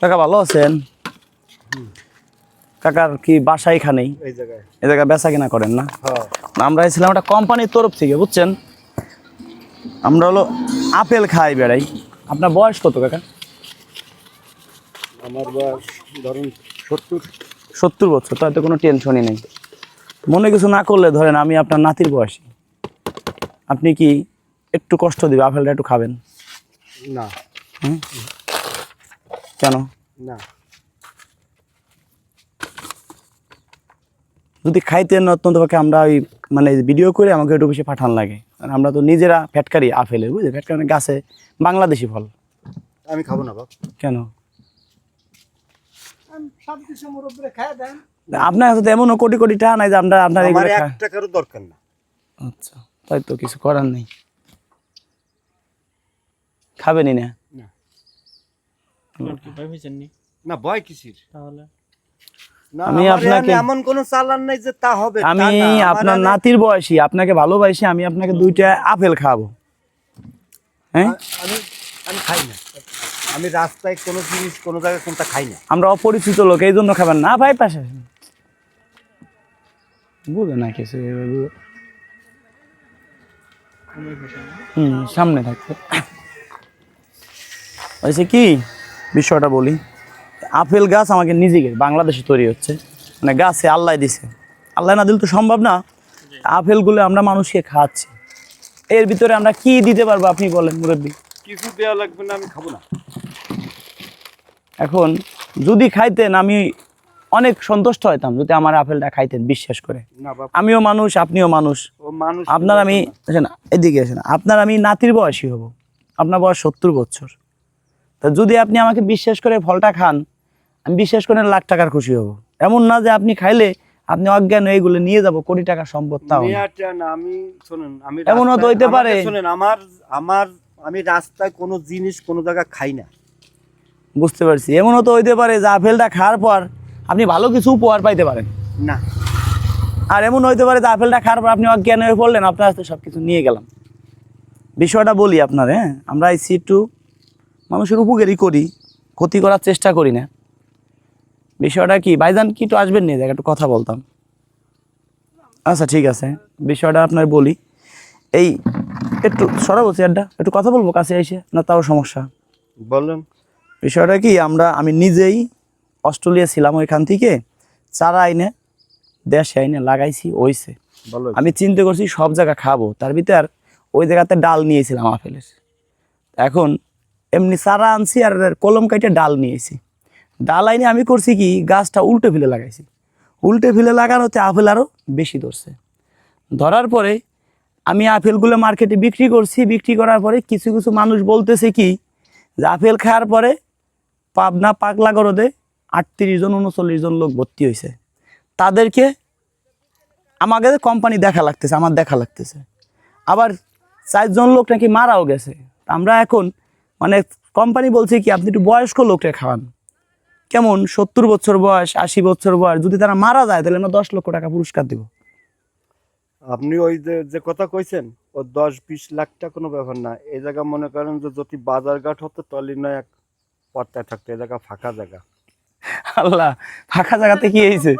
কাকা ভালো আছেন? কাকার কি বাসা এখানেই? এই জায়গায়। বেচা কিনা করেন না? হ্যাঁ। আমরা এসেছিলাম একটা কোম্পানির তরফ থেকে বুঝছেন? আমরা হলো আপেল খাই বেড়াই। আপনার বয়স কত কাকা? আমার বয়স ধরুন সত্তর। সত্তর বছর তাতে কোনো টেনশনই নেই। মনে কিছু না করলে ধরেন আমি আপনার নাতির বয়সী। আপনি কি একটু কষ্ট দিবে আপেলটা একটু খাবেন? না। কেন? না। যদি খাইতেন অত্যন্তপক্ষে আমরা ওই মানে ভিডিও করে আমাকে একটু বেশি পাঠান লাগে। আর আমরা তো নিজেরা ফ্যাটকারি আপেলের বুঝলে? ফ্যাটকারি মানে গাছে বাংলাদেশি ফল। আমি খাব না বাপ। কেন? সব কিছু মুরব্বীরা খায় দেন। আপনার কাছে এমনও কোটি কোটি টাকা নাই যে আমরা আপনার এগুলো এক টাকারও দরকার না। আচ্ছা তাই তো কিছু করার নেই। খাবেনই না। না ভয় কিসির? তাহলে? আমি আপনাকে- এমন কোন চালান নাই যে তা হবে আমি আপনার নাতির বয়সী আপনাকে ভালোবাসি আমি আপনাকে দুইটা আপেল খাওয়াবো। হ্যাঁ? আমি আমি খাই না। আমি রাস্তায় কোনো জিনিস কোনো জায়গায় কোনটা খাই না। আমরা অপরিচিত লোক এই জন্য খাবেন না ভাই পাশে। বুঝে না কিছু হুম সামনে থাকছে হয়েছে কি? বিষয়টা বলি। আপেল গাছ আমাকে নিজেকে বাংলাদেশে তৈরি হচ্ছে। মানে গাছে আল্লাহ দিছে। আল্লাহ না দিলে তো সম্ভব না। আপেলগুলো আমরা মানুষকে খাওয়াচ্ছি। এর ভিতরে আমরা কি দিতে পারব আপনি বলেন মুরব্বী? কিছু দেওয়া লাগবে না আমি খাব না। এখন যদি খাইতেন আমি অনেক সন্তুষ্ট হইতাম যদি আমার আপেলটা খাইতেন বিশ্বাস করে। আমিও মানুষ আপনিও মানুষ। আপনার আমি এদিকে আসেন আপনার আমি নাতির বয়সী হব। আপনার বয়স সত্তর বছর। যদি আপনি আমাকে বিশ্বাস করে ফলটা খান আমি বিশ্বাস করে লাখ টাকার খুশি হব। এমন না যে আপনি খাইলে আপনি অজ্ঞান এইগুলো নিয়ে যাব কোটি টাকা সম্পদ তাও। আমি শুনুন আমি এমনও তো হইতে পারে। শুনেন আমার আমার আমি রাস্তায় কোনো জিনিস কোনো জায়গা খাই না। বুঝতে পারছি। এমন তো হইতে পারে যে আপেলটা খাওয়ার পর আপনি ভালো কিছু উপহার পাইতে পারেন। না। আর এমন হইতে পারে যে আপেলটা খাওয়ার পর আপনি অজ্ঞান হয়ে পড়লেন আপনার হাতে সব কিছু নিয়ে গেলাম। বিষয়টা বলি আপনার হ্যাঁ? আমরা এই একটু মানুষের উপকারই করি ক্ষতি করার চেষ্টা করি না। বিষয়টা কি? বাইজান কি একটু আসবেন নিয়ে দেখ একটু কথা বলতাম। আচ্ছা ঠিক আছে। বিষয়টা আপনার বলি। এই একটু সরাবো চেয়ারটা? একটু কথা বলব কাছে এসে না তাও সমস্যা? বলেন। বিষয়টা কি আমরা আমি নিজেই অস্ট্রেলিয়া ছিলাম ওইখান থেকে চারা আইনে দেশে আইনে লাগাইছি ওইছে আমি চিন্তা করছি সব জায়গা খাব। তার ভিতর ওই জায়গাতে ডাল নিয়েছিলাম আপেলের। এখন এমনি চারা আনছি আর কলম কাইটে ডাল নিয়েছি। ডাল আইনে আমি করছি কি, গাছটা উল্টে ফেলে লাগাইছি। উল্টে ফেলে লাগানোতে আপেল আরও বেশি ধরছে। ধরার পরে আমি আপেলগুলো মার্কেটে বিক্রি করছি। বিক্রি করার পরে কিছু কিছু মানুষ বলতেছে কি, যে আপেল খাওয়ার পরে পাবনা পাগলা গরদে আটত্রিশ জন, উনচল্লিশ জন লোক ভর্তি হয়েছে। তাদেরকে আমাকে কোম্পানি দেখা লাগতেছে, আমার দেখা লাগতেছে। আবার চারজন লোক নাকি মারাও গেছে। আমরা এখন মানে কোম্পানি বলছে কি আপনি একটু বয়স্ক লোকটা খাওয়ান। কেমন? সত্তর বছর বয়স আশি বছর বয়স যদি তারা মারা যায় তাহলে আমরা দশ লক্ষ টাকা পুরস্কার দেবো। আপনি ওই যে যে কথা কইছেন ও দশ বিশ লাখটা কোনো ব্যাপার না। এই জায়গা মনে করেন যে যদি বাজারঘাট হতো তাহলে না এক পর্তায় থাকতো এই জায়গা ফাঁকা জায়গা। আল্লাহ ফাঁকা জায়গাতে কি হয়েছে?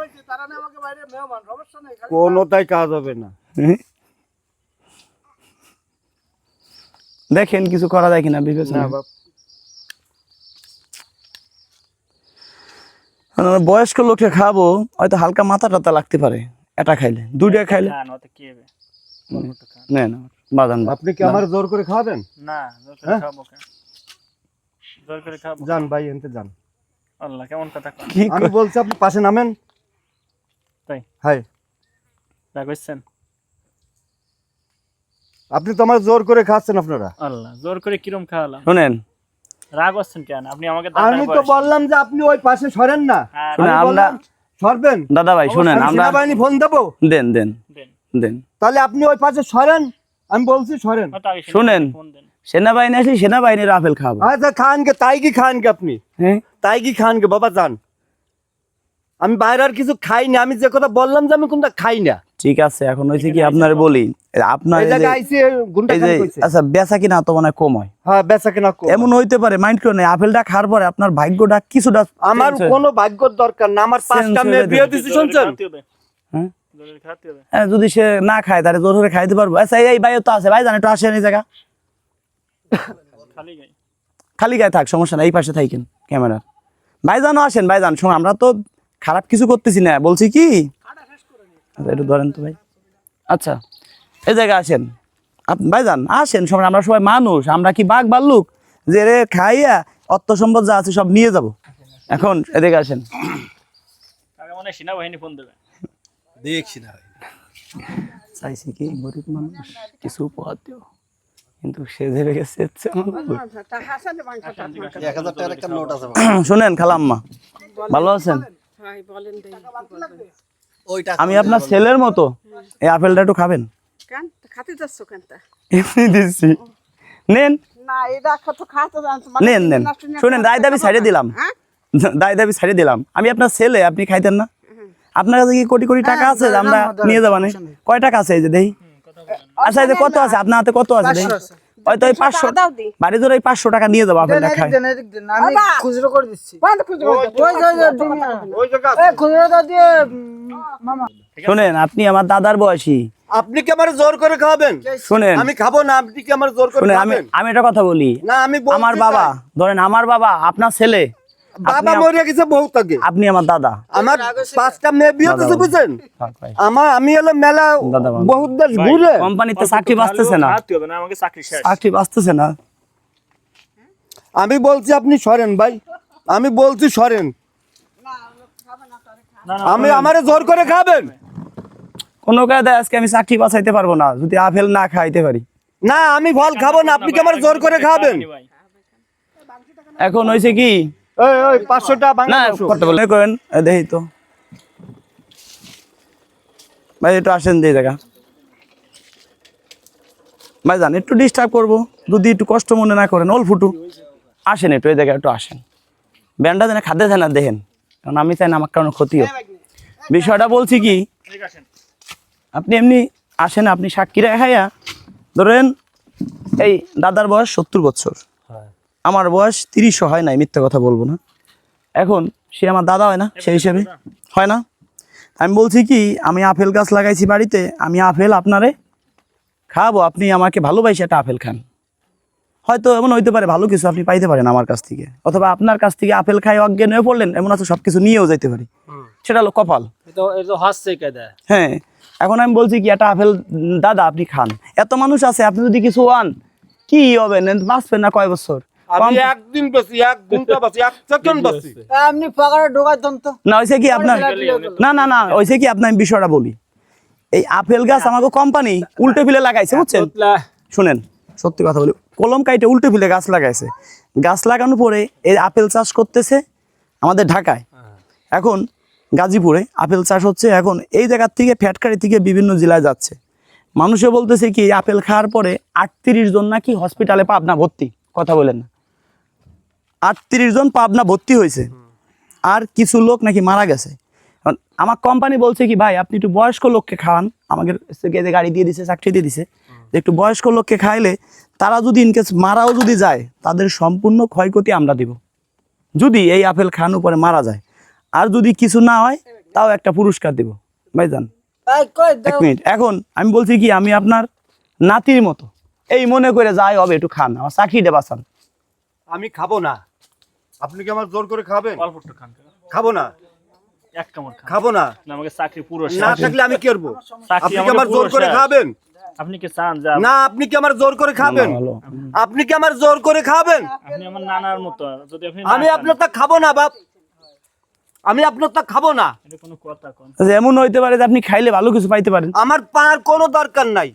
কোনোটাই কাজ হবে না। দেখেন কিছু করা যায় কিনা বিবেচনা না বাপ। কারণ আমরা বয়স্ক লোককে খাব হয়তো হালকা মাথা টাথা লাগতে পারে এটা খাইলে। দুইটা খাইলে। না না আপনি কি আমার জোর করে খাওয়াবেন? না জোর করে হ্যাঁ? খাব জোর করে খাব যান ভাই এনতে যান। আল্লাহ কেমন কথা কি আমি বলছি আপনি পাশে নামেন। তাই? হাই। আপনি তো আমার জোর করে খাচ্ছেন আপনারা। আল্লাহ জোর করে কিরম খাওয়ালাম? শোনেন। রাগ হচ্ছেন কেন? আপনি আমাকে আমি তো বললাম যে আপনি ওই পাশে সরেন না। হ্যাঁ, শুনে আমরা সরবেন। দাদা ভাই শুনেন আমি আমরা সেনাবাহিনী ফোন দেবো। দেন দেন দেন। তাহলে আপনি ওই পাশে সরেন আমি বলছি সরেন। শুনেন। সেনাবাহিনী আসলে সেনাবাহিনীর আপেল খাব আচ্ছা খান কে তাই কি খান কে আপনি? হ্যাঁ? তাই কি খান কে বাবা যান। আমি বাইরে আর কিছু খাই না আমি যে কথা বললাম যে আমি কোনটা খাই না। ঠিক আছে এখন হয়েছে কি আপনার বলি আপনার আচ্ছা বেচা কিনা তো মনে কম হয়। হ্যাঁ বেচা কিনা এমন হইতে পারে মাইন্ড করে নেই আপেলটা খাওয়ার পরে আপনার ভাগ্যটা কিছুটা আমার কোনো ভাগ্যর দরকার না আমার পাঁচটা মেয়ে বিয়ে দিছি শুনছেন? হ্যাঁ? জোরে খাওয়াতে হবে। হ্যাঁ, যদি সে না খায় তাহলে জোর করে খাইতে পারব। আচ্ছা এই ভাইও তো আছে ভাই জানে একটু আসেন এই জায়গা। খালি খালি গায়ে থাক সমস্যা নাই এই পাশে থাকেন ক্যামেরার। ভাইজানও আসেন ভাইজান শোন আমরা তো খারাপ কিছু করতেছি না বলছি কি? আচ্ছা, একটু ধরেন তো ভাই। আচ্ছা এই জায়গায় আসেন। আপ- ভাইজান আসেন সময় আমরা সবাই মানুষ আমরা কি বাঘ ভাল্লুক? যে রে খাইয়া অর্থ সম্পদ যা আছে সব নিয়ে যাব। এখন এদিকে আসেন। আগে সেনাবাহিনী ফোন দেবে। দেখছি না চাইছি কি গরিব মানুষ কিছু উপহার দিও কিন্তু সে ভেবে গেছে শুনেন খালাম্মা। ভালো আছেন? বলেন দেই আমি আপনার ছেলের মতো? এই আপেলটা একটু খাবেন? কেন? খাতে যাচ্ছ কেন এমনি দিচ্ছি। নেন। না এটা কত খাতে নেন নেন। শুনেন দায় দাবি ছাড়িয়ে দিলাম। হ্যাঁ? দায় দাবি ছাড়িয়ে দিলাম। আমি আপনার ছেলে আপনি খাইতেন না? আপনার কাছে কি কোটি কোটি টাকা আছে আমরা নিয়ে যাব না কয় টাকা আছে এই যে দেখি আচ্ছা এই যে কত আছে? আপনার হাতে কত আছে। এই পাঁচশো বাড়ি ধরে এই পাঁচশো টাকা নিয়ে যাব খুচরো করে দিচ্ছি। ওই ওই ওই খুচরোটা দিয়ে মামা। শুনেন আপনি আমার দাদার বয়সী। আপনি কি আমার জোর করে খাওয়াবেন? শুনেন। আমি খাব না আপনি কি আমার জোর করে শুনেন আমি আমি একটা কথা বলি। না আমি আমার বাবা ধরেন আমার বাবা আপনার ছেলে বাবা মরে গেছে বহুত আগে। আপনি আমার দাদা। আমার পাঁচটা মেয়ে বিয়ে বুঝছেন? আমার আমি হলো মেলা বহুত দেশ ঘুরে। কোম্পানিতে চাকরি বাঁচতেছে না। খাওয়াতে হবে না আমাকে চাকরি বাঁচতেছে না। আমি বলছি আপনি সরেন ভাই। আমি বলছি সরেন। না না আমি আমারে জোর করে খাবেন? কোনো কায়দা আজকে আমি চাকরি বাঁচাইতে পারব না যদি আপেল না খাইতে পারি। না আমি ফল খাব না আপনি কি আমার জোর করে খাবেন? এখন হয়েছে কি? ওই ওই টাকা বলে? করেন দেখি তো। ভাই একটু আসেন দিয়ে জায়গা। ভাই জান একটু ডিস্টার্ব করব। যদি একটু কষ্ট মনে না করেন অল ফুটু আসেন একটু এই জায়গায় একটু আসেন। ব্যান্ডটা যেন খাদ্য দেয় না দেখেন। কারণ আমি চাই না আমার কারণে ক্ষতি হোক। বিষয়টা বলছি কি আপনি এমনি আসেন আপনি সাক্ষীরা রেখাইয়া ধরেন এই দাদার বয়স সত্তর বছর। আমার বয়স তিরিশও হয় নাই মিথ্যা কথা বলব না। এখন সে আমার দাদা হয় না সেই হিসেবে। হয় না? আমি বলছি কি আমি আপেল গাছ লাগাইছি বাড়িতে আমি আপেল আপনারে খাব আপনি আমাকে ভালোবাসে একটা আপেল খান। হয়তো এমন হইতে পারে ভালো কিছু আপনি পাইতে পারেন আমার কাছ থেকে। অথবা আপনার কাছ থেকে আপেল খাই অজ্ঞান হয়ে পড়লেন এমন আছে সব কিছু নিয়েও যেতে পারি। সেটা হলো কপাল। হ্যাঁ এখন আমি বলছি কি একটা আপেল দাদা আপনি খান। এত মানুষ আছে আপনি যদি কিছু আন কি হবে? বাঁচবেন না কয় বছর? আমি একদিন বসি এক ঘণ্টা বসি এক সেকেন্ড বসি। আপনি পাকারে ঢোকাইতেন তো। না হয়েছে কি আপনার না না না হয়েছে কি আপনার বিষয়টা বলি। এই আপেল গাছ আমাকে কোম্পানি উল্টে ফিলে লাগাইছে বুঝছেন? শুনেন সত্যি কথা বলি কলম কাইটে উল্টে ফিলে গাছ লাগাইছে। গাছ লাগানোর পরে এই আপেল চাষ করতেছে আমাদের ঢাকায়। এখন গাজীপুরে আপেল চাষ হচ্ছে এখন এই জায়গার থেকে ফ্যাটকারি থেকে বিভিন্ন জেলায় যাচ্ছে। মানুষে বলতেছে কি আপেল খাওয়ার পরে আটত্রিশ জন নাকি হসপিটালে পাবনা ভর্তি কথা বলেন না। আটত্রিশ জন পাবনা ভর্তি হয়েছে। আর কিছু লোক নাকি মারা গেছে। আমার কোম্পানি বলছে কি ভাই আপনি একটু বয়স্ক লোককে খাওয়ান। আমাকে থেকে গাড়ি দিয়ে দিছে চাকরি দিয়ে দিছে। যে একটু বয়স্ক লোককে খাইলে তারা যদি ইনকেস মারাও যদি যায় তাদের সম্পূর্ণ ক্ষয়ক্ষতি আমরা দিব। যদি এই আপেল খান উপরে মারা যায়। আর যদি কিছু না হয় তাও একটা পুরস্কার দিব। ভাইজান এক মিনিট। এখন আমি বলছি কি আমি আপনার নাতির মতো। এই মনে করে যাই হবে একটু খান। আমার চাকরিটা বাঁচান। আমি খাব না। আপনি কি আমার জোর করে খাবেন? খান। খাব না। এক কামড় খান। খাব না। না আমাকে চাকরি পুরো না থাকলে আমি কি করব? আপনি কি আমার জোর করে খাবেন? আপনি কি চান যে না আপনি কি আমার জোর করে খাবেন? আপনি কি আমার জোর করে খাবেন? আপনি আমার নানার মতো। যদি আপনি আমি আপনার তা খাব না বাপ। আমি আপনার তা খাব না। এটা কোনো কথা কোন। যে এমন হইতে পারে যে আপনি খাইলে ভালো কিছু পাইতে পারেন। আমার পার কোনো দরকার নাই।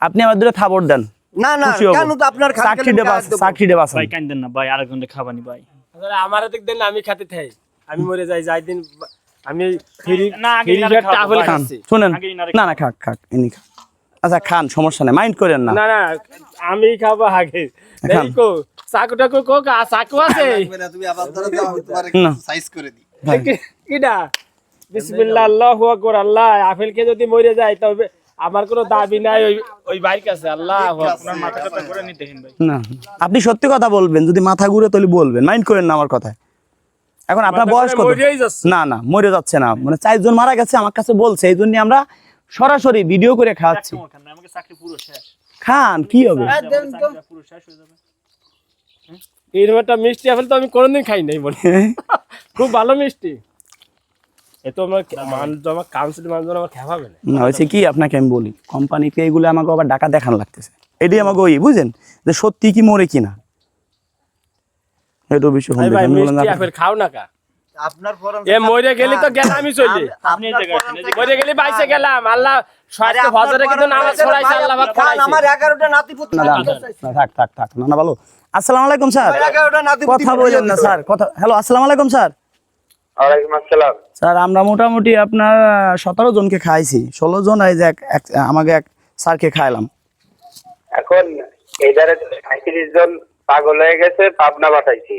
আপনি আমার দূরে থাবর দেন। না না কেন তো আপনার চাকরি দেবা চাকরি দেবা ভাই কান্দেন না ভাই আরেকজনকে খাবানি ভাই। আমার দিক দেন আমি খাতে থাই। আমি মরে যাই যাই দিন আমি ফ্রি না আগে টাফেল খান। শুনেন। না না খাক খাক ইনি খাক। আচ্ছা খান সমস্যা নেই মাইন্ড করেন না। না না আমি খাব আগে। দেখো চাকুটা কো কো চাকু আছে। তুমি আবার ধরো দাও, তোমার সাইজ করে কিডা? বিসমিল্লাহ আল্লাহু আকবার আল্লাহ কে যদি মরে যায় তবে আমার কোনো দাবি নাই ওই ওই কাছে আল্লাহ আপনার মাথা কথা করে নিতে ভাই। না। আপনি সত্যি কথা বলবেন যদি মাথা ঘুরে তাহলে বলবেন। মাইন্ড করেন না আমার কথায়। এখন আপনার বয়স কত? না না মরে যাচ্ছে না। মানে চারজন মারা গেছে আমার কাছে বলছে এই জন্য আমরা সরাসরি ভিডিও করে খাওয়াচ্ছি। একদম ওখানে আমাকে চাকরি পুরো শেষ। খান কি হবে? এরকম একটা মিষ্টি আপেল তো আমি কোনোদিন খাই নাই বলে। খুব ভালো মিষ্টি। আমার মানুষ আমার কাউন্সিল মানুষ আমার খেপাবে না। না হয়েছে কি? আপনাকে আমি বলি কোম্পানিকে এইগুলো আমাকে আবার ডাকা দেখান লাগতেছে। এটাই আমাকে ওই বুঝেন যে সত্যি কি মরে এটা ভাই আমি বললাম মিষ্টি খাও না কা? আপনার ফরম এ মরে গেলি তো গেলাম আমি চলি। আপনি মরে গেলি বাইসে গেলাম। আল্লাহ কিন্তু নামাজ পড়াইছে আল্লাহ পাক পড়াইছে। আমার এগারোটা নাতি পুত্র না, না, না, থাক থাক থাক না না ভালো। আসসালামু আলাইকুম স্যার। নাতি কথা বলেন না স্যার। কথা হ্যালো আসসালামু আলাইকুম স্যার। স্যার আমরা মোটামুটি আপনার সতেরো জনকে খাইছি। ষোলো জন এই যে আমাকে এক স্যারকে খাইলাম। এখন এই ধারে সাঁত্রিশ জন পাগল হয়ে গেছে পাবনা পাঠাইছি।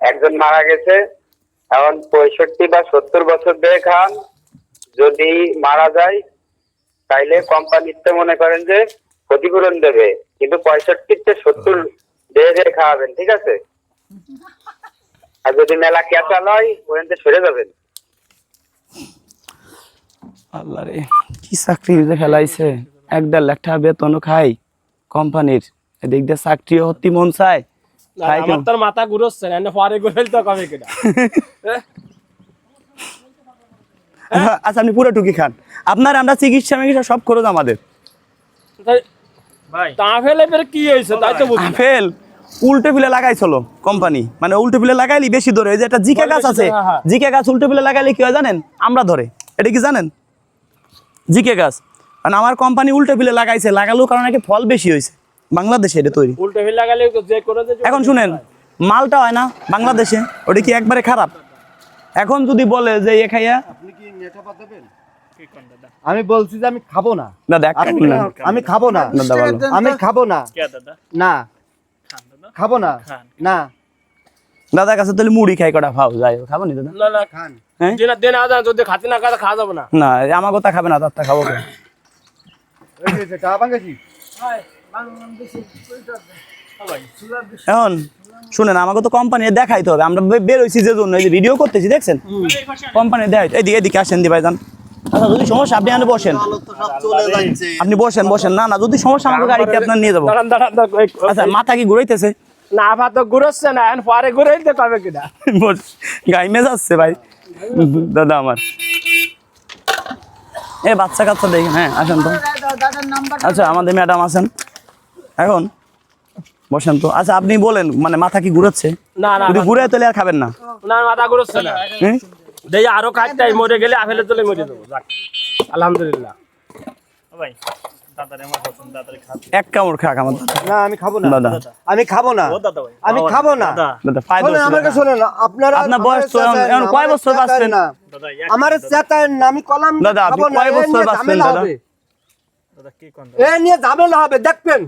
একজন মারা গেছে। এখন পঁয়ষট্টি বা সত্তর বছর ধরে খান। যদি মারা যায় তাইলে কোম্পানিতে মনে করেন যে ক্ষতিপূরণ দেবে। কিন্তু পঁয়ষট্টিতে সত্তর দিয়ে খাওয়াবেন ঠিক আছে? আর যদি মেলা ক্যাচাল হয় ওখান থেকে সরে যাবেন। আল্লাহ রে কি চাকরি এক দেড় লাখ টাকা বেতনও খাই কোম্পানির। এদিক দিয়ে চাকরিও হতি মন চায় আমার? তোর মাথা ঘুরোচ্ছে না পরে ঘুরেল তো কবে কিনা? আচ্ছা আপনি পুরো টুকি খান। আপনার আমরা চিকিৎসা মিকিৎসা সব খরচ আমাদের। ভাই। তা ফেলে কি হয়েছে তাই তো। আপেল উল্টে ফিলে লাগাইছিল কোম্পানি মানে উল্টে ফিলে লাগাইলি বেশি ধরে যে একটা জিকে গাছ আছে হ্যাঁ, হ্যাঁ। জিকে গাছ উল্টে ফিলে লাগাইলে কি হয় জানেন? আমরা ধরে। এটা কি জানেন? জিকে গাছ। মানে আমার কোম্পানি উল্টে ফিলে লাগাইছে লাগালো কারণ নাকি ফল বেশি হয়েছে। বাংলাদেশে এটা তৈরি। উল্টে ফেলে লাগালে যে কোনো যে এখন শুনেন মালটা হয় না বাংলাদেশে ওটা কি একবারে খারাপ? এখন যদি বলে যে এ খাইয়া আপনি কি কোন দাদা? আমি বলছি যে আমি খাব না। দাদা আমি খাব না। দাদা ভালো আমি খাব না। কে দাদা? না। খাব না? না। দাদার কাছে তাহলে মুড়ি খাই কটা খাও যাই খাব নি দাদা? না না। খান। দিন দিন আদা যদি খাতে না খাতে খাওয়া যাবে না। না আমার কথা খাবে না তারটা খাব কে? এই যে, যে, চা বাঙ্গাছি এখন শুনেন আমাকে তো কোম্পানি দেখাইতে হবে। আমরা বে- বের হয়েছি যে জন্য এই যে ভিডিও করতেছি দেখছেন? কোম্পানি দেখাই এদিকে এদিকে আসেন দি ভাইজান। আচ্ছা যদি সমস্যা আপনি এখানে বসেন। আপনি বসেন বসেন। না না যদি সমস্যা আমাকে গাড়িতে আপনার নিয়ে যাব। আচ্ছা মাথা কি ঘুরাইতেছে? না আবার তো ঘুরোচ্ছে না এখন পরে ঘুরেই তো কবে কিনা? বস, গাই মেজ আসছে ভাই। দাদা আমার। এ বাচ্চা কাচ্চা দেখেন হ্যাঁ আসেন তো। আচ্ছা আমাদের ম্যাডাম আছেন। এখন? বসেন তো। আচ্ছা আপনি বলেন মানে মাথা কি ঘুরাচ্ছে? না না যদি ঘুরে তাহলে আর খাবেন না। না মাথা ঘুরোচ্ছে না। দেখি আরও কাজটাই মরে গেলে মরে দেবো যাক আলহামদুলিল্লাহ। ভাই আমার পছন্দ দাদারে খাতে এক কামড় খাক আমার না আমি খাব না। দাদা। আমি খাব না। ও দাদা ভাই আমি খাব না। দাদা। দাদা ফায়দা শোনেন, হচ্ছে আমাকে দাদা। শোনেন আপনারা আপনার বয়স এখন- চেতায়েন এখন না, কয় বছর বাঁচছেন? না আমার চেতায়েন আমি কলাম দাদা, আপনি কয় বছর নিয়ে বাঁচছেন, ঝামেলা দাদা? হবে। দাদা কি কোন এ নিয়ে ঝামেলা হবে দেখবেন।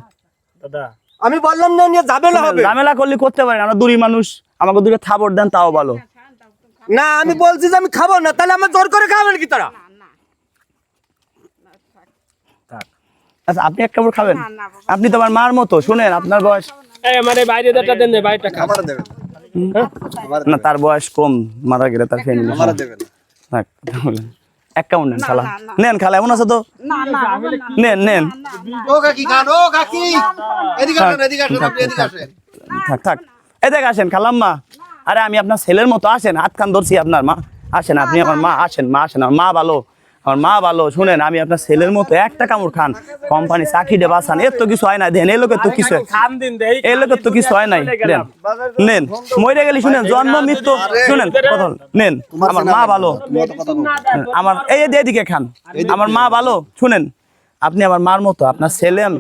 দাদা। আমি বললাম না এ নিয়ে ঝামেলা হবে। ঝামেলা করলে করতে পারেন আমরা দূরী মানুষ। আমাকে দুটো থাবর দেন তাও ভালো। না আমি বলছি যে আমি খাব না তাহলে আমার জোর করে খাবেন কি তারা? আচ্ছা আপনি এক কামড় খাবেন। না, না, বাবা। আপনি তো আমার মার মতো শুনেন আপনার বয়স এই বাইরে দেটা দেন বাইরেটা খা। দেবেন। না তার বয়স কম মারা গেলে তার ফ্যামিলি আমার দেবেন। এক কামড় নেন খালা। নেন খালা এমন আছে তো? নেন নেন। ও কাকি খান ও কাকি। এদিকে আসেন এদিকে আসেন আপনি এদিকে আসেন। থাক থাক। এই দেখ আসেন খালাম্মা। আরে আমি আপনার ছেলের মতো আসেন হাত কান ধরছি আপনার মা। আসেন আপনি আমার মা আসেন মা আসেন আমার মা ভালো আমার মা ভালো শুনেন আমি আপনার ছেলের মতো একটা কামড় খান কোম্পানি চাকরিটা বাঁচান এর তো কিছু হয় না দেন এই লোকের তো কিছু হয়- খান দিন এই লোকের তো কিছু হয় নাই দেন নেন মরে গেলি শুনেন জন্ম মৃত্যু শুনেন কথা বল- নেন আমার মা ভালো। আমার এই যে এদিকে খান আমার মা ভালো শুনেন আপনি আমার মার মতো আপনার ছেলে আমি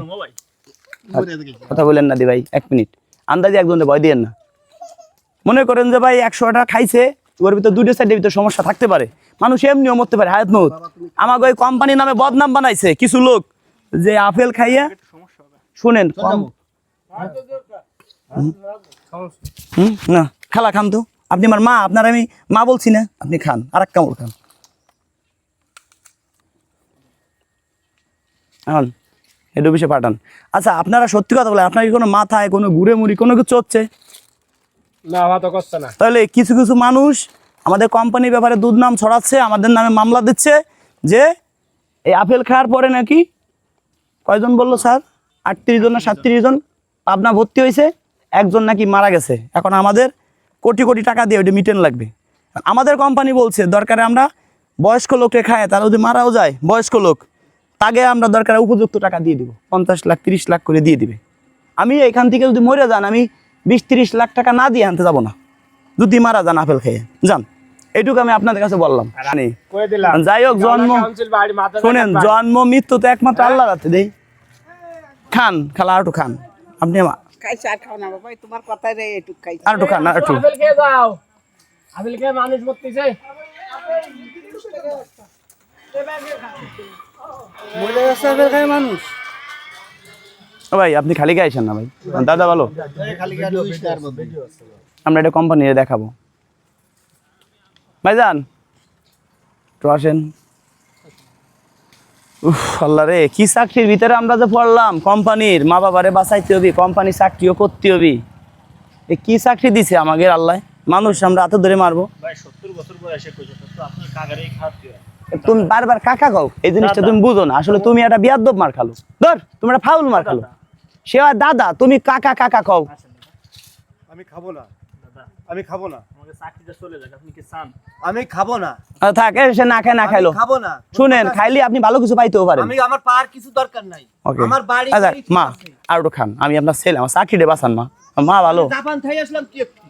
কথা বলেন না দি ভাই এক মিনিট আন্দাজে একজনে ভয় দিয়েন না। মনে করেন যে ভাই একশো টাকা খাইছে ওর ভিতর দুটো সাইডের ভিতর সমস্যা থাকতে পারে। মানুষ এমনিও মরতে পারে হায়াত মত। আমাকে ওই কোম্পানির নামে বদনাম বানাইছে কিছু লোক যে আপেল খাইয়া শুনেন হুম? না খালা খান তো। আপনি আমার মা আপনার আমি মা বলছি না আপনি খান আর এক কামড় খান। এখন হেড অফিসে পাঠান। আচ্ছা আপনারা সত্যি কথা বলেন আপনার কি কোনো মাথায় কোনো ঘুরে মুড়ি কোনো কিছু হচ্ছে না আমার তো করছে না তাহলে কিছু কিছু মানুষ আমাদের কোম্পানির ব্যাপারে দুধনাম ছড়াচ্ছে, আমাদের নামে মামলা দিচ্ছে যে এই আপেল খাওয়ার পরে নাকি কয়জন বলল স্যার? আটত্রিশ জন না সাতত্রিশ জন পাবনা ভর্তি হয়েছে, একজন নাকি মারা গেছে। এখন আমাদের কোটি কোটি টাকা দিয়ে ওইটা মিটেন লাগবে। আমাদের কোম্পানি বলছে, দরকারে আমরা বয়স্ক লোককে খায় তারা যদি মারাও যায়, বয়স্ক লোক, তাকে আমরা দরকারে উপযুক্ত টাকা দিয়ে দিব, পঞ্চাশ লাখ, তিরিশ লাখ করে দিয়ে দিবে। আমি এখান থেকে যদি মরে যান, আমি বিশ তিরিশ লাখ টাকা না দিয়ে আনতে যাব না। যদি মারা যান আপেল খেয়ে। যান এটুকু আমি আপনাদের কাছে বললাম। যাই হোক জন্ম কাউন্সিল শোনেন জন্ম মৃত্যু তো একমাত্র আল্লাহ রাতে দেই। খান খালা আর একটু খান। আপনি আমা- খাইছে আর খাও না বাবা এই তোমার কথাই রে একটু খাইছে আর একটু। খান মানুষ। ও ভাই আপনি খালি গাইছেন না ভাই? দাদা ভালো আমরা এটা কোম্পানিতে দেখাবো। ভাইজান একটু আসেন। উফ আল্লাহ রে কি চাকরির ভিতরে আমরা যে পড়লাম কোম্পানির মা বাবারে বাঁচাইতে হবি কোম্পানি চাকরিও করতে হবি। এ কি চাকরি দিছে আমাদের আল্লাহ? মানুষ আমরা এত ধরে মারবো। ভাই তো তুমি বারবার কাকা খাও এই জিনিসটা তুমি বুঝো না। আসলে তুমি একটা বিয়াদ্দব মার খালো। ধর তুমি একটা ফাউল মার খালো। সে আর দাদা তুমি কাকা কাকা খাও আমি খাব না। আমি খাব না। আমাকে চাকরিটা চলে যাক আপনি কি চান? আমি খাব না। আহ, সে না খায় না খাইলো। খাব না। শুনেন খাইলে আপনি ভালো কিছু পাইতেও পারেন। আমি আমার পার কিছু দরকার নাই। আমার বাড়ি আচ্ছা গাড়ি ঠিক মা আর একটু খান। আমি আপনার ছেলে আমার চাকরিটা বাঁচান মা। মা ভালো। জাপান থাই আসলাম কি একটু?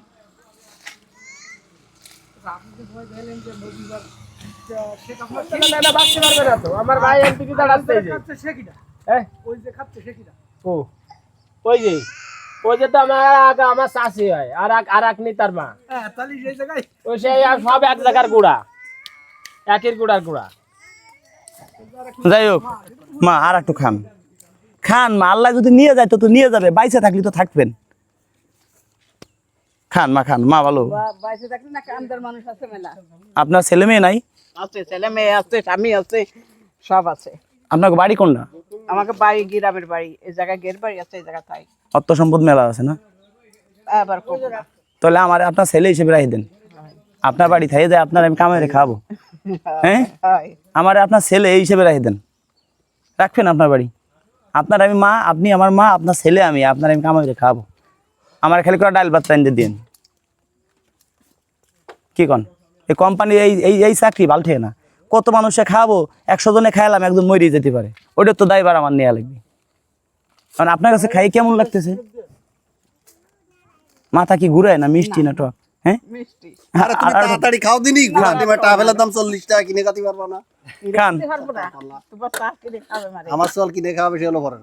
না না বাঁচতে পারবে না তো আমার ভাই এমপি কি দাঁড়াচ্ছে সে কিটা ওই যে খাচ্ছে সে কিটা ও। ওই যে? ওই যে তো আমার আমার শাশি হয় আর এক আর এক নেই তার মা। হ্যাঁ সেই ওই সেই আর সব এক জায়গার গুড়া। একের গুড়ার গুড়া। যাই হোক মা আর একটু খান। খান মা আল্লাহ যদি নিয়ে যায় তো তো নিয়ে যাবে বাইসে থাকলে তো থাকবেন। খান মা খান মা ভালো। আপনার ছেলে মেয়ে নাই? আছে ছেলে মেয়ে আছে স্বামী আছে সব আছে। আপনার বাড়ি কোনটা? আমাকে বাড়ি গ্রামের বাড়ি। এই জায়গায় গের বাড়ি আছে এই জায়গা তাই। অর্থ সম্পদ মেলা আছে না? আবার। তাহলে আমার আপনার ছেলে হিসেবে রাখি দেন। আপনার বাড়ি থেকে যায় আপনার আমি কামাই খাওয়াবো হ্যাঁ? আমার আপনার ছেলে এই হিসেবে রাখি দেন। রাখবেন আপনার বাড়ি। আপনার আমি মা আপনি আমার মা আপনার ছেলে আমি আপনার আমি কামাই খাব। আমার খালি করে ডাল ভাত রান্ধে দিন। কি কন? এই কোম্পানি এই এই এই চাকরি ভালো ঠিক না। কত মানুষে খাওয়াবো একশো জনে খাইলাম একজন মরিয়ে যেতে পারে। ওইটার তো দায়বার আমার নেওয়া লাগবে। কারণ আপনার কাছে খাই কেমন লাগতেছে? মাথা কি ঘুরায় না মিষ্টি না টক? হ্যাঁ? তাড়াতাড়ি খাও দাম চল্লিশ টাকা কিনে খাতে পারব না। খান। খাবে আমার চল কিনে হলো কথা।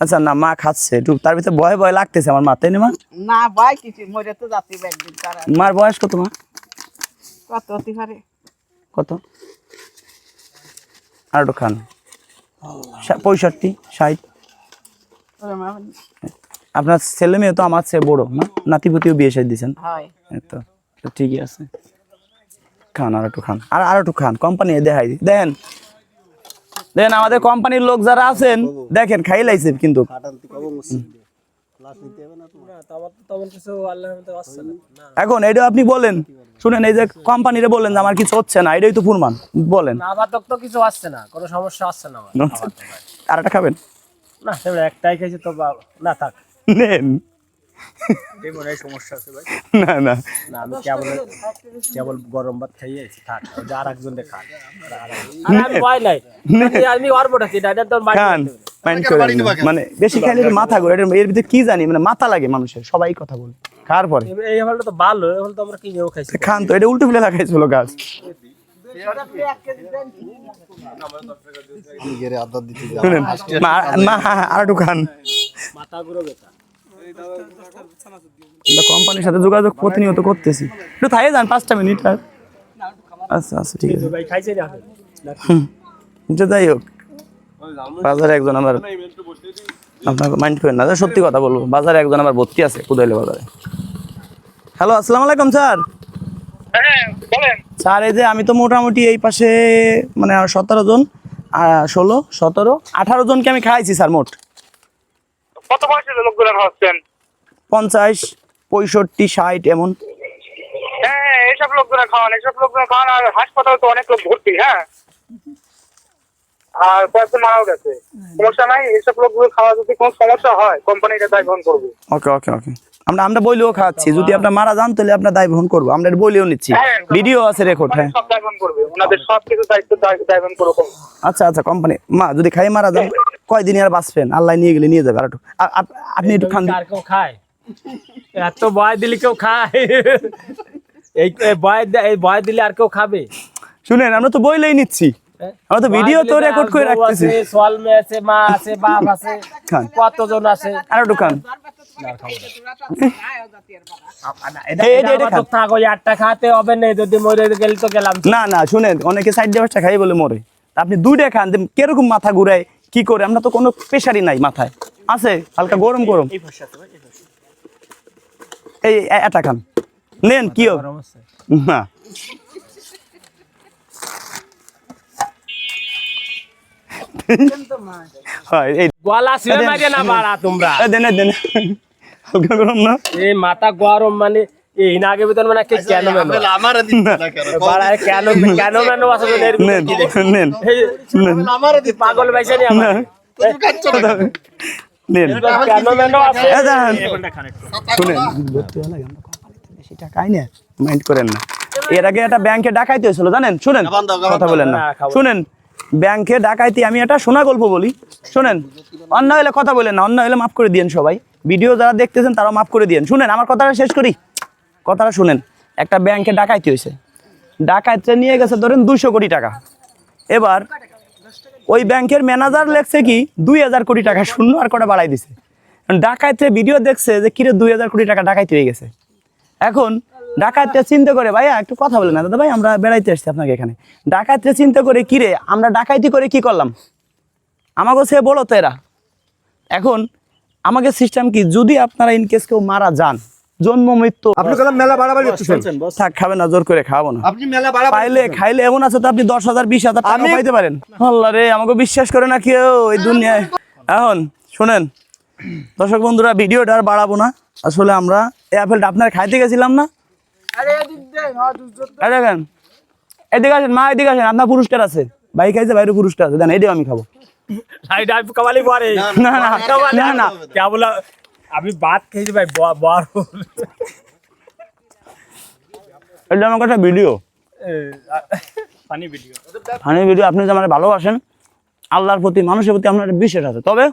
আচ্ছা না মা খাচ্ছে। একটু তার ভিতরে ভয় ভয় লাগতেছে আমার মাথায় না মা? না ভাই কিছু মরে তো মার বয়স কত মা? কত হতে পারে? কত? আর একটু খান পঁয়ষট্টি ষাট। আপনার ছেলে মেয়ে তো আমার চেয়ে বড় না? নাতিপুতিও বিয়ে সাজ দিয়েছেন? তো ঠিকই আছে। খান আর একটু খান। আর আর একটু খান। কোম্পানি দেখাই। দেখেন। দেখেন আমাদের কোম্পানির লোক যারা আছেন দেখেন খাই লাইছে কিন্তু এখন এটা আপনি বলেন শুনেন এই যে কোম্পানিরে বলেন যে আমার কিছু হচ্ছে না এটাই তো ফুরমান বলেন। না আপাতত তো কিছু আসছে না কোনো সমস্যা আসছে না আমার। আর একটা খাবেন? না একটাই খাইছে তো না থাক। নেন। সমস্যা আছে ভাই। না না। না আমি কেবল কেবল গরম ভাত খাইয়ে আছি থাক আর একজন দেখা আমি ভয় নাই। আমি- আমি অর্বটা কি এটা তো মাইন্ড খান মাইন্ড করেন না। মানে বেশি খাইলে মাথা ঘুরে এর ভিতরে কি জানি মানে মাথা লাগে মানুষের সবাই কথা বলে। খাওয়ার পরে? এই হলটা তো ভালো এই হল তো আমরা কিনেও খাইছি? খান তো এটা উল্টো ফেলে লাগাইছিল গাছ। আর একটু খান। মাথা ঘুরে বেতা আমরা কোম্পানির সাথে যোগাযোগ প্রতিনিয়ত করতেছি। একটু থাকে যান পাঁচটা মিনিট আর। আচ্ছা আচ্ছা ঠিক আছে। যে যাই হোক। বাজারে একজন আমার আপনাকে মাইন্ড করেন না সত্যি কথা বলব। বাজারে একজন আমার ভর্তি আছে কুদাইলে বাজারে। হ্যালো আসসালামু আলাইকুম স্যার। স্যার এই যে আমি তো মোটামুটি এই পাশে মানে সতেরো জন ষোলো সতেরো আঠারো জনকে আমি খাইছি স্যার মোট। কত বয়সের লোকগুলো হচ্ছেন পঞ্চাশ পঁয়ষট্টি ষাট এমন। হ্যাঁ হ্যাঁ এইসব লোকগুলো খাওয়ান এইসব লোকগুলো খাওয়ান আর হাসপাতালে তো অনেক লোক ভর্তি হ্যাঁ? আর কয়েকজন মারাও গেছে। সমস্যা নাই এইসব লোকগুলো খাওয়া যদি কোনো সমস্যা হয় কোম্পানি এটা দায় বহন করবে। ওকে ওকে ওকে। আমরা আমরা বইলেও খাচ্ছি। যদি আপনার মারা যান তাহলে আপনার দায় বহন করব। আমরা বইলেও নিচ্ছি। হ্যাঁ, ভিডিও আছে রেকর্ড হ্যাঁ। সব দায় বহন করবে। ওনাদের সব কিছু দায়িত্ব দায়- দায় বহন করবে। আচ্ছা আচ্ছা কোম্পানি মা যদি খাই মারা যান। কয়দিন আর বাঁচবেন? আল্লাহ নিয়ে গেলে নিয়ে যাবে আর একটু। আপনি একটু খান। খায়? এত বয় দিলে কেউ খায়? এই বয় এই বয় দিলে আর কেউ খাবে? শুনেন আমরা তো বইলেই নিচ্ছি। আমরা তো ভিডিও তো রেকর্ড করে রাখতেছি। সোয়াল আছে মা আছে বাপ আছে কতজন আছে? আর একটু খান। এটা এই- এটা এটা আমার খান। তো থাক ওই আটটা খাতে হবে না যদি গেলে তো গেলাম। না না শুনেন অনেকে সাইড খাই বলে মরে। আপনি দুইটা খান কীরকম মাথা ঘুরায় কি করে? আমরা তো কোনো প্রেশারই নাই মাথায়। আছে? হালকা গরম গরম। এই এটা খান। নেন কি না। হয় এই গলা শুয়ে মারিয়ে না বাড়া তোমরা। এ দেন। হালকা গরম না? এই মাথা গরম মানে এই বেতন মানে কেন মেনো আমার কেন? কেন কেন মেনো আছে নেন নেন আমার পাগল ভাইসা নি আমার নেন। কেন মেনো আছে? এ দেন এখানটা খান একটু শুনেন বেশি টাকা আইনে মাইন্ড করেন না। এর আগে একটা ব্যাংকে ডাকাইতে হয়েছিল জানেন? শুনেন। কথা বলেন না। শুনেন ব্যাংকে ডাকাইতে আমি একটা শোনা গল্প বলি। শুনেন অন্য হলে কথা বলেন না অন্য হলে মাফ করে দিয়েন সবাই। ভিডিও যারা দেখতেছেন তারা মাফ করে দিয়েন। শুনেন আমার কথাটা শেষ করি। কথাটা শুনেন, একটা ব্যাংকে ডাকাইতে হয়েছে। ডাকাইতে নিয়ে গেছে ধরেন দুইশো কোটি টাকা। এবার ওই ব্যাংকের ম্যানেজার লেখছে কি, দুই হাজার কোটি টাকা শূন্য আর কটা বাড়াই দিছে। ডাকাইতে ভিডিও দেখছে যে কিরে দুই হাজার কোটি টাকা ডাকাইতে হয়ে গেছে। এখন ডাকাতটা চিন্তা করে, ভাইয়া, একটু কথা বলে না, দাদা ভাই, আমরা বেড়াইতে আসছি আপনাকে এখানে। ডাকাতটা চিন্তা করে, কিরে, আমরা ডাকাইতি করে কি করলাম? আমাকে সে বলো তো এরা। এখন আমাকে সিস্টেম কি, যদি আপনারা ইনকেস কেউ মারা যান জন্ম মৃত্যু। আপনি কলম মেলা বাড়াবাড়ি করতেছেন? থাক খাবে না জোর করে খাওয়াবো না। আপনি মেলা বাড়াবাড়ি পাইলে খাইলে এমন আছে তো আপনি দশ হাজার বিশ হাজার টাকা পাইতে পারেন। আল্লাহ রে আমাকে বিশ্বাস করে না কেউ এই দুনিয়ায়। এখন শুনেন দর্শক বন্ধুরা ভিডিওটা আর বাড়াবো না। আসলে আমরা এই আপেলটা আপনার খাইতে গেছিলাম না। আরে এদিক দে হ্যাঁ দেখেন এদিকে আসেন মা এদিকে আসেন আপনার পুরস্কার আছে। ভাই খাইছে বাইরে পুরস্কার আছে। দেন এটাও আমি খাব। না না না না কে বলা আমি ভাত খেয়েছি ভাই এটা আমার কাছে video funny video funny video আপনি যে আমার ভালোবাসেন আল্লাহর প্রতি মানুষের প্রতি আপনার বিশ্বাস আছে। তবে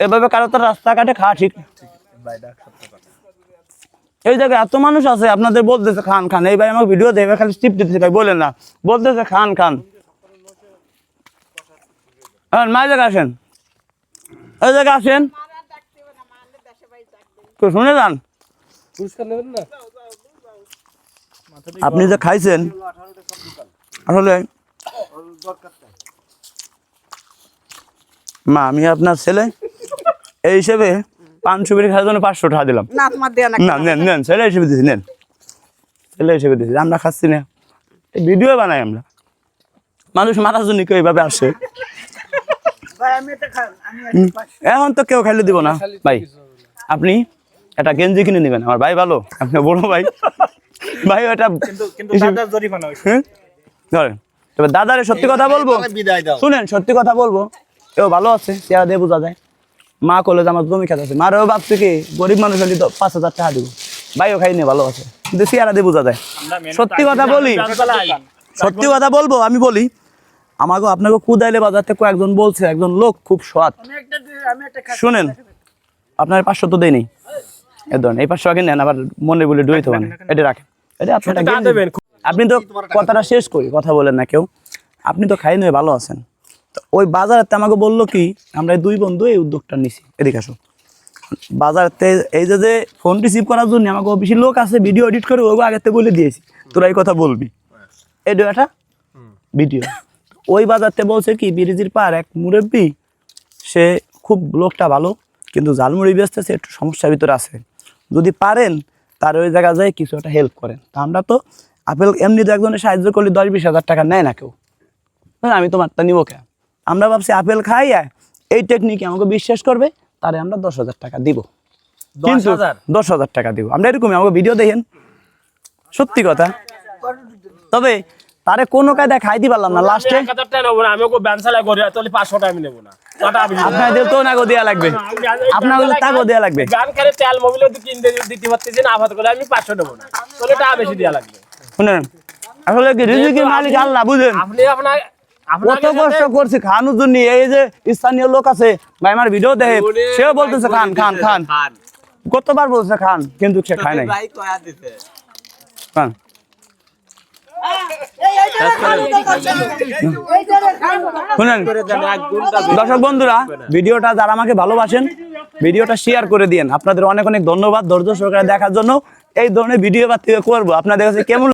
এভাবে কারও তো রাস্তাঘাটে খাওয়া ঠিক এই জায়গায় এত মানুষ আছে আপনাদের বলতেছে খান খান। এই ভাই আমাকে ভিডিও দেবে খালি স্টিপ দিতেছে ভাই বলেন না। বলতেছে খান খান। হ্যাঁ মা জায়গায় আসেন। এই জায়গায় আসেন। তো শুনে যান। আপনি যে খাইছেন আসলে মা আমি আপনার ছেলে। এই হিসেবে পাঁচশো বিড়ি খাওয়ার জন্য পাঁচশো টাকা দিলাম। না তোমার দেয়া না নেন নেন ছেলে হিসেবে দিছি নেন। ছেলে হিসেবে দিছি আমরা খাচ্ছি না। এই ভিডিও বানাই আমরা। মানুষ মারার জন্য কেউ এইভাবে আসে। ভাই আমি এটা খাই আমি একটা পাঁচ এখন তো কেউ খাইলে দিব না। ভাই আপনি? একটা গেঞ্জি কিনে নেবেন। আমার ভাই ভালো আপনি বড় ভাই। ভাই ওটা কিন্তু কিন্তু দাদার জরিমানা হয়েছে। হ্যাঁ? ধরেন তবে দাদারে সত্যি কথা বলব? শুনেন সত্যি কথা বলব এও ভালো আছে চেহারা দিয়ে বোঝা যায়। মা কলেজ আমার জমি খেতে আছে। মারও ভাবছে কি গরিব মানুষ হলে তো পাঁচ হাজার টাকা দিব। ভাইও খাই নিয়ে ভালো আছে কিন্তু চেহারা দিয়ে বোঝা যায়। সত্যি কথা বলি সত্যি কথা বলব আমি বলি আমাকে আপনাকে কুদাইলে বাজার থেকে একজন বলছে একজন লোক খুব সৎ। আমি একটা আমি একটা শুনেন আপনার পাঁচশো তো দেয়নি। এ ধরেন এই পাঁচশো আগে নেন আবার মনে বলে ডুয়ে তো এটা রাখেন। এটা আপনি আপনি তো কথাটা শেষ করি কথা বলেন না কেউ। আপনি তো খাই নিয়ে ভালো আছেন। তো ওই বাজারেতে আমাকে বলল কি আমরা দুই বন্ধু এই উদ্যোগটা নিছি। এদিকে আসো। বাজারতে এই যে যে ফোন রিসিভ করার জন্য আমাকে বেশি লোক আছে ভিডিও এডিট করে ওগো আগের থেকে বলে দিয়েছি। তোরা এই কথা বলবি। এই একটা ভিডিও ওই বাজারতে বলছে কি বিরিজির পার এক মুরব্বী সে খুব লোকটা ভালো কিন্তু ঝালমুড়ি বেচতেছে একটু সমস্যার ভিতরে আছে। যদি পারেন তার ওই জায়গা যায় কিছু একটা হেল্প করেন। তা আমরা তো আপেল এমনি তো একজনের সাহায্য করলে দশ বিশ হাজার টাকা নেয় না কেউ। না, আমি তোমারটা নিবো কে? আমরা ভাবছি আপেল খাইয়া এই টেকনিকে আমাকে বিশ্বাস করবে তারে আমরা দশ হাজার টাকা দিব। কিন্তু দশ হাজার? টাকা দিব। আমরা এরকমই আমাকে ভিডিও দেখেন। সত্যি কথা। তবে তারে কোনো কায়দায় খাইতে পারলাম না লাস্টে আমি ওকে ব্যানসালা করি তাহলে পাঁচশো টাকা আমি নেব না? আপনাদের তো নাগো দেওয়া লাগবে। আপনার হলে তাগো দেওয়া লাগবে। গান খেলে তেল মোবিল কিনতে দিতে করে আমি পাঁচশো নেব না। তাহলে টাকা বেশি দেওয়া লাগবে। শুনেন আসলে কি রিজিকের মালিক আল্লাহ বুঝেন? আপনি আপনার কত কষ্ট করছি খানোর জন্য। এই যে স্থানীয় লোক আছে ভাই আমার ভিডিও দেখে সেও বলতেছে খান খান খান। কতবার বলছে খান? কিন্তু সে খায় নাই। খান। শুনেন, দর্শক বন্ধুরা, ভিডিওটা যারা আমাকে ভালোবাসেন, ভিডিওটা শেয়ার করে দিয়েন। আপনাদের অনেক অনেক ধন্যবাদ ধৈর্য সহকারে দেখার জন্য। এই ধরনের ভিডিও বা করব। আপনাদের কাছে কেমন